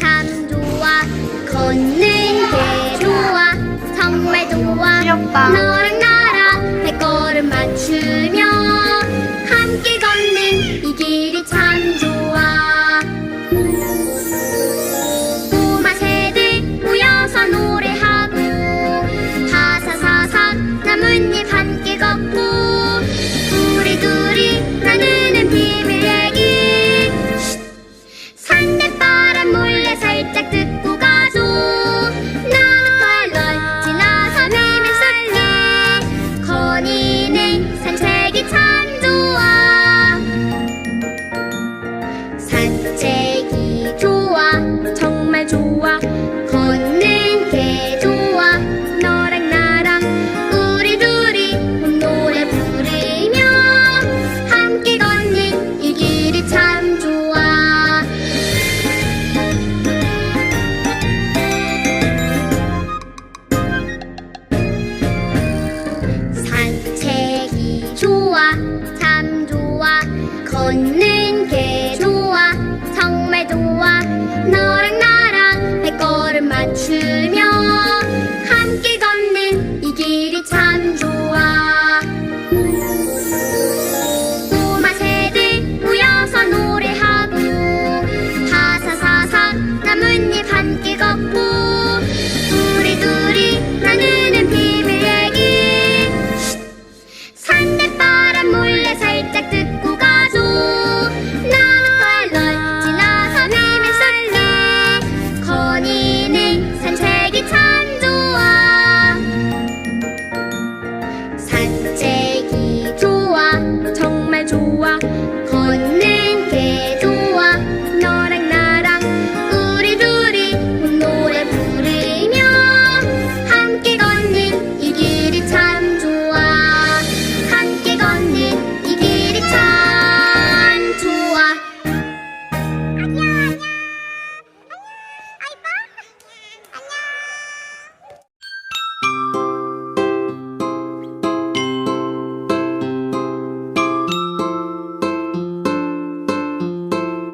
참 좋아 걷는 게 좋아 정말 좋아 귀엽다. 너랑 나랑 발걸음 맞추며 함께 걷는 이 길이 참 좋아. 걷는 게 좋아. 너랑 나랑 우리 둘이 노래 부르며 함께 걷는 이 길이 참 좋아. 산책이 좋아. 참 좋아. 걷는 게 나뭇잎 한 끼가